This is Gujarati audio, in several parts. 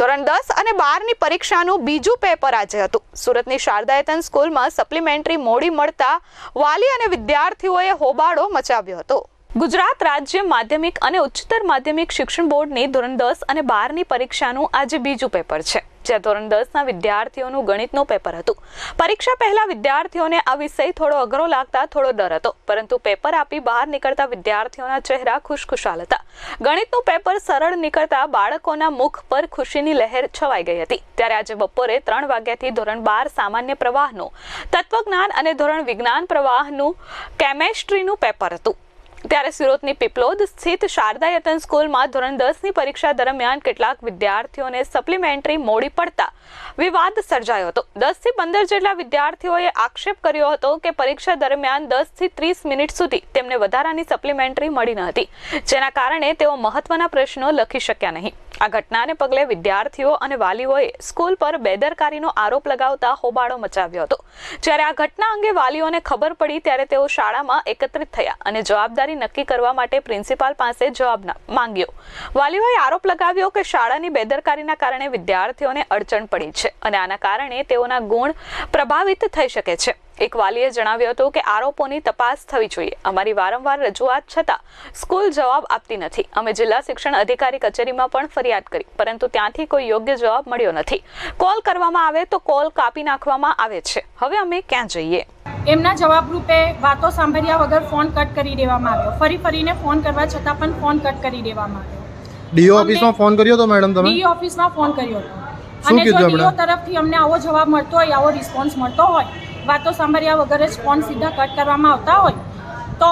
ધોરણ દસ અને બારની પરીક્ષાનું બીજું પેપર આજે હતું. સુરતની શારદાયતન સ્કૂલમાં સપ્લિમેન્ટરી મોડી મળતા વાલી અને વિદ્યાર્થીઓએ હોબાળો મચાવ્યો હતો. ગુજરાત રાજ્ય માધ્યમિક અને ઉચ્ચતર માધ્યમિક શિક્ષણ બોર્ડની ધોરણ દસ અને બારની પરીક્ષાનું આજે બીજું પેપર છે. જ્યાં ધોરણ દસના વિદ્યાર્થીઓનું ગણિતનું પેપર હતું. પરીક્ષા પહેલા વિદ્યાર્થીઓને આ વિષય થોડો અઘરો લાગતા થોડો ડર હતો, પરંતુ પેપર આપી બહાર નીકળતા વિદ્યાર્થીઓના ચહેરા ખુશખુશાલ હતા. ગણિતનું પેપર સરળ નીકળતા બાળકોના મુખ પર ખુશીની લહેર છવાઈ ગઈ હતી. ત્યારે આજે બપોરે ત્રણ વાગ્યાથી ધોરણ બાર સામાન્ય પ્રવાહનું, તત્વજ્ઞાન અને ધોરણ વિજ્ઞાન પ્રવાહનું કેમેસ્ટ્રીનું પેપર હતું. ત્યારે સુરતની પીપલોદ સ્થિત શારદા યતન સ્કૂલમાં ધોરણ દસની પરીક્ષા દરમિયાન કેટલાક વિદ્યાર્થીઓને સપ્લિમેન્ટરી મોડી પડતા વિવાદ સર્જાયો હતો. દસથી પંદર જેટલા વિદ્યાર્થીઓએ આક્ષેપ કર્યો હતો કે પરીક્ષા દરમિયાન દસથી ત્રીસ મિનિટ સુધી તેમને વધારાની સપ્લિમેન્ટરી મળી ન હતી, જેના કારણે તેઓ મહત્વના પ્રશ્નો લખી શક્યા નહીં. આ ઘટનાને પગલે વિદ્યાર્થીઓ અને વાલીઓએ સ્કૂલ પર બેદરકારીનો આરોપ લગાવતા હોબાળો મચાવ્યો હતો. જ્યારે આ ઘટના અંગે વાલીઓને ખબર પડી ત્યારે તેઓ શાળામાં એકત્રિત થયા અને જવાબદારી નક્કી કરવા માટે પ્રિન્સિપાલ પાસે જવાબ માંગ્યો. વાલીઓએ આરોપ લગાવ્યો કે શાળાની બેદરકારીના કારણે વિદ્યાર્થીઓને અડચણ પડી છે અને આના કારણે તેઓના ગુણ પ્રભાવિત થઈ શકે છે. એક વાલીએ જણાવ્યું હતું કે આરોપોની તપાસ થવી જોઈએ. અમારી વારંવાર રજૂઆત છતાં સ્કૂલ જવાબ આપતી નથી. અમે જિલ્લા શિક્ષણ અધિકારી કચેરીમાં પણ ફરિયાદ કરી પરંતુ ત્યાંથી કોઈ યોગ્ય જવાબ મળ્યો નથી. કોલ કરવામાં આવે તો કોલ કાપી નાખવામાં આવે છે. હવે અમે ક્યાં જઈએ? એમના જવાબ રૂપે વાતો સાંભળ્યા વગર ફોન કટ કરી દેવામાં આવ્યો. ફરી ફરીને ફોન કરવા છતાં પણ ફોન કટ કરી દેવામાં આવ્યો. ડીઓ ઓફિસમાં ફોન કર્યો હતો મેડમ તમે? ડીઓ ઓફિસમાં ફોન કર્યો હતો. અને જો ડીઓ તરફથી અમને આવો જવાબ મળતો હોય આવો રિસ્પોન્સ મળતો હોય વાતો સાંભળ્યા વગર જ ફોન સીધા કટ કરવામાં આવતા હોય. તો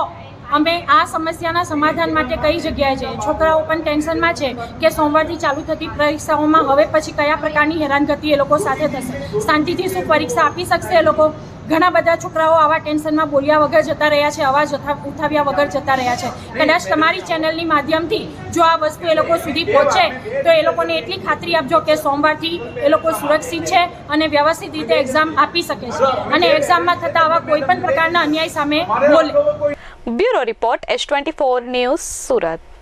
અમે આ સમસ્યાના સમાધાન માટે કઈ જગ્યાએ છે? છોકરાઓ પણ ટેન્શનમાં છે કે સોમવારથી ચાલુ થતી પરીક્ષાઓમાં હવે પછી કયા પ્રકારની હેરાનગતિ એ લોકો સાથે થશે? શાંતિથી શું પરીક્ષા આપી શકશે એ લોકો? ઘણા બધા છોકરાઓ આવા ટેન્શનમાં બોલ્યા વગર જતા રહ્યા છે, અવાજ ઉઠા- ઉઠાવ્યા વગર જતા રહ્યા છે. કદાચ તમારી ચેનલની માધ્યમથી જો આ વસ્તુ એ લોકો સુધી પહોંચે, તો એ લોકોને એટલી ખાતરી આપજો કે સોમવારથી એ લોકો સુરક્ષિત છે અને વ્યવસ્થિત રીતે એક્ઝામ આપી શકે છે. અને એક્ઝામમાં થતા આવા કોઈ પણ પ્રકારના અન્યાય સામે બોલે. Bureau report, S twenty four news Surat.